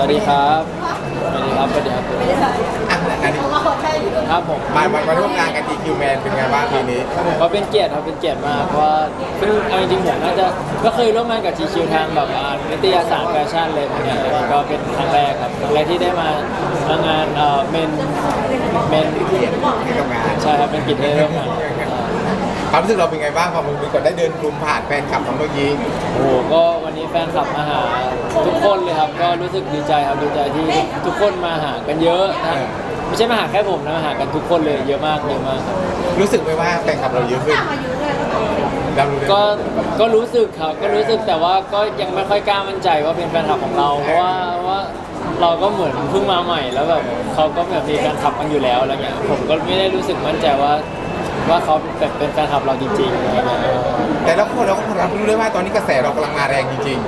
สวัสดีครับ สวัสดีครับ สวัสดีครับ อะอันนี้ครับผมมามามาร่วมงานกัน GQ Man เป็นไงบ้างปีนี้ ก็เป็นเกียรติครับ เป็นเกียรติมากเพราะว่าเพิ่งเอาจริงๆผมน่าจะก็เคยร่วมงานกับ GQ ทางแบบอ่านิตยสารแฟชั่นเลยเหมือนกันแล้วก็เป็นครั้งแรกครับ ครั้งแรกที่ได้มามางานเอ่อเมน เมนเกียรติที่ทำงาน ใช่ครับ เป็นกิจได้ร่วมงาน ความรู้สึกเราเป็นไงบ้างพอมึงมีก่อนได้เดินกลุ่มผ่านแฟนคลับของเมื่อกี้โอ้โหก็วันนี้แฟนคลับมาหาทุกคนเลยครับ ก็รู้สึกดีใจครับดีใจที่ทุกคนมาหากันเยอะทั้งไม่ใช่มาหาแค่ผมนะมาหากันทุกคนเลยเยอะมากเยอะมากครับรู้สึกไหมว่าแฟนคลับเราเยอะขึ้นเรารู้เลยก็ก็รู้สึกครับก็รู้สึกแต่ว่าก็ยังไม่ค่อยกล้ามั่นใจว่าเป็นแฟนคลับของเราเพราะว่าว่าเราก็เหมือนเพิ่งมาใหม่แล้วแบบเขาก็แบบมีแฟนคลับกันอยู่แล้วอะไรเงี้ยผมก็ไม่ได้รู้สึกมั่นใจว่า ว่าเขาแบบเป็นแฟนคลับเราจริงๆอะไรเงี้ยแต่ละคนเราก็รับรู้ด้วยว่าตอนนี้กระแสเรากำลังมาแรงจริง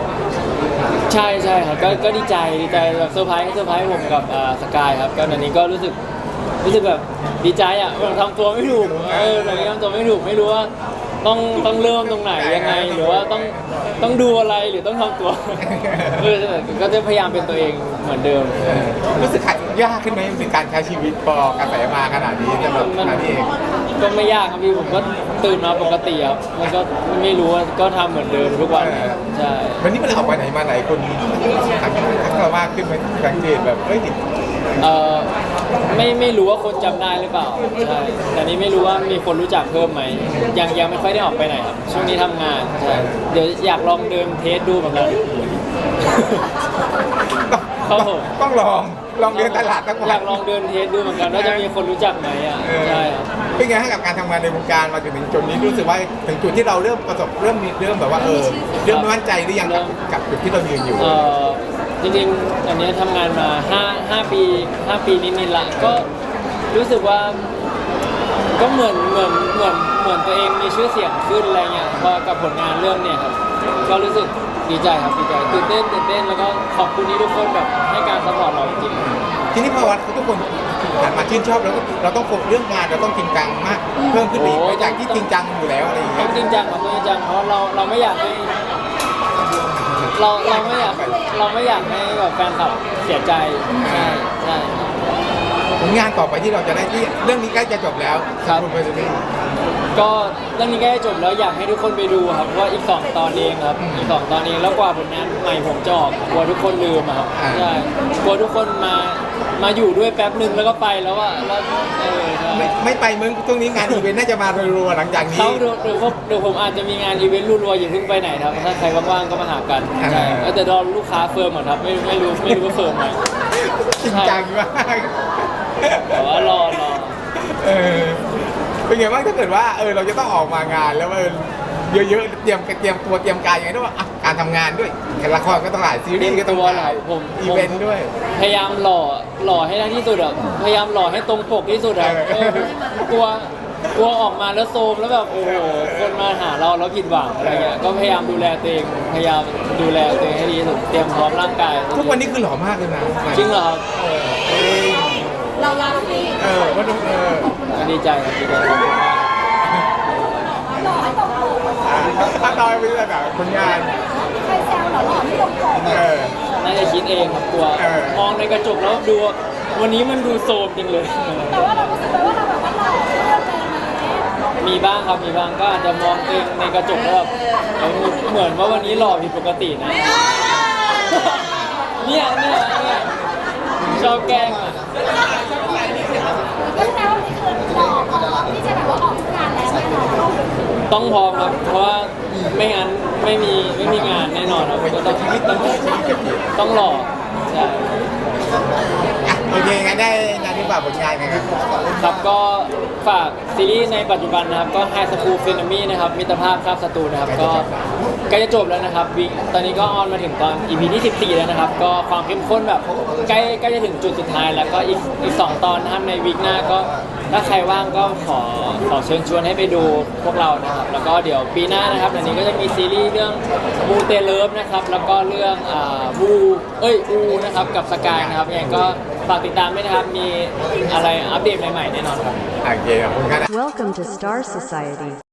ใช่ใช่ครับก็ก็ดีใจดีใจแบบเซอร์ไพรส์เซอร์ไพรส์ผมกับอ่าสกายครับก็อันนี้ก็รู้สึกรู้สึกแบบดีใจอะแบบทำตัวไม่ถูกเออแบบทำตัวไม่ถูกไม่รู้ว่า ต้องต้องเริ่มตรงไหนยังไง หรือว่าต้องต้องดูอะไรหรือต้องทำตัวเออก็จะพยายามเป็นตัวเองเหมือนเดิมๆรู้สึกยากขึ้นไหมในการใช้ชีวิตพอกระแสมาขนาดนี้สำหรับมันนานี่เองก็ไม่ยากครับพี่ผมก็ตื่นมาปกติครับมันก็ไม่รู้ว่าก็ทำเหมือนเดิมทุกวันครับใช่วันนี้มันออกไปไหนมาไหนคนทักทักเรามากขึ้นไหมสังเกตแบบเอ้ยเออ ไม่ไม่รู้ว่าคนจำได้หรือเปล่าใช่แต่นี้ไม่รู้ว่ามีคนรู้จักเพิ่มไหมยังยังไม่ค่อยได้ออกไปไหนครับ ช่วงนี้ทำงานใช่เดี๋ยวอยากลองเดินเทสดูเหมือนกัน ครับผม ต้องลองลองเดินตลาดทั้งวัอยานกลองเดินเทสดูเหมือนกันว่าจะมีคนรู้จักไหมอะเออใช่ครับ เป็นไงให้กับการทำงานในวงการมาจนถึงจุดนี้รู้สึกว่าถึงจุดที่เราเริ่มประสบเริ่มมีเริ่มแบบว่าเออเริ่มมั่นใจหรือยังกับกับจุดที่เรายืนอยู่ เออ จริงๆอันเนี้ยทำงานมา5 5ปี5ปีนิดๆละก็รู้สึกว่า ก็เหมือนเหมือนเหมือนเหมือนตัวเองมีชื่อเสียงขึ้นอะไรเงี้ยพอกับผลงานเรื่องเนี่ยครับ ก็รู้สึกดีใจครับดีใจตื่นเต้นตื่นเต้นแล้วก็ขอบคุณที่ทุกคนแบบให้การสปอร์ตเราจริงทีนี้พอวันทุกคนผ่านมาชื่นชอบแล้วก็เราต้องโฟกัสเรื่องงานเราต้องจริงจังมาก เพิ่มขึ้นไปอีกไปจากที่จริงจังอยู่แล้วอะไรอย่างๆต้เงี้อย งจริงจังครับต้องจริงจังเพราะเราเราไม่อยากให้ เราเราไม่อยากเราไม่อยากให้แบบแฟนคลับเสียใจใช่ใช่ ผลงานต่อไปที่เราจะได้ที่เรื่องนี้ใกล้จะจบแล้วครับ ณไปดูนี่ก็เรื่องนี้ใกล้จะจบแล้วอยากให้ทุกคนไปดูครับเพราะว่าอีกสองตอนเองครับอีกสองตอนเองแล้วกว่าผลงานใหม่ผมจะออกกลัวทุกคนลืมอะครับใช่กลัวทุกคนมามาอยู่ด้วยแป๊บหนึ่งแล้วก็ไปแล้วอะแล้วเออใช่ไม่ไม่ไปเมืองช่วงนี้งานอีเวนต์น่าจะมารัวๆหลังจากนี้ เขาเดี๋ยวเดี๋ยวผมเดี๋ยวผมอาจจะมีงานอีเวนต์รัวๆอย่าเพิ่งไปไหนครับถ้าใครว่างๆก็มาหากันใช่เออแต่รอลูกค้าเฟิร์มก่อนครับไม่ไม่รู้ไม่รู้ว่าเฟิร์มไหม จริงจังมาก แต่ว่ารอรอ เออเป็นไงบ้างถ้าเกิดว่าเออเราจะต้องออกมางานแล้วเออเยอะๆเตรียมเตรียมตัวเตรียมกายยังไงด้วยว่าอะการทำงานด้วยละครก็ต้องถ่ายซีรีส์ก็ต้องถ่ายผม อีเวนต์ด้วย พยายามหล่อหล่อให้ได้ที่สุดอะพยายามหล่อให้ตรงปกที่สุดอะเออเออกลัวกลัวออกมาแล้วโซมแล้วแบบโอ้โหคนมาหาเราแล้วผิดหวังอะไรเงี้ยก็พยายามดูแลตัวเองพยายามดูแลตัวเองให้ดีที่สุดเตรียมพร้อมร่างกายทุกวันนี้คือหล่อมากเลยนะจริงเหรอครับ เออเรารักพี่ เออว่าดูเออดีใจครับดีใจขอบคุณมากหล่อให้ตรงปกถ้าตอยไปเรื่อยแบบผลงาน ใครแซวเหรอหล่อให้ตรงปกเออ น่าจะคิดเองครับกลัวเออ มองในกระจกแล้วดูว่าวันนี้มันดูโซมจริงเลย แต่ว่าเรารู้สึกว่าเราแบบว่าหล่อเพื่อนเลยนะมีบ้างครับมีบ้างก็อาจจะมองตัวเองในกระจกแล้วแบบเออเหมือนว่าวันนี้หล่อผิดปกตินะ เนี่ยเนี่ยเนี่ยชอบแกล้งอะ ก็แซวนี่คือหล่อพร้อมที่จะแบบว่าออกงานแล้วแน่นอนต้องพร้อมครับ เพราะว่าไม่งั้นไม่มีไม่มีงานแน่นอนครับก็ต้องต้องต้องหล่อใช่ อะ โอเคงั้นได้งานที่ฝากผลงานนะครับครับก็ฝากซีรีส์ในปัจจุบันนะครับก็ High School f e n o m y นะครับมิตรภาพครับศัตรูนะครับก็ใกล้จะจบแล้วนะครับวิตอนนี้ก็ออนมาถึงตอน EP ที่14แล้วนะครับ ก็ความเข้มข้นแบบใกล้ใกล้จะถึงจุดสุดท้าย แล้วก็อีกอีก2ตอนนะครับในวีคหน้าก็ถ้าใครว่างก็ขอขอเชิญชวนให้ไปดูพวกเรานะครับ แล้วก็เดี๋ยวปีหน้านะครับเดี๋ยวนี้ก็จะมีซีรีส์เรื่องมูเตเลิฟนะครับแล้วก็เรื่องอ่าบูเอ้ยอูนะครับกับสกายนะครับยังไงก็ฝากติดตามด้วยนะครับ มีอะไรอัปเดตใหม่ๆแน่นอนครับ โอเคขอบคุณครับ Welcome to Star Society.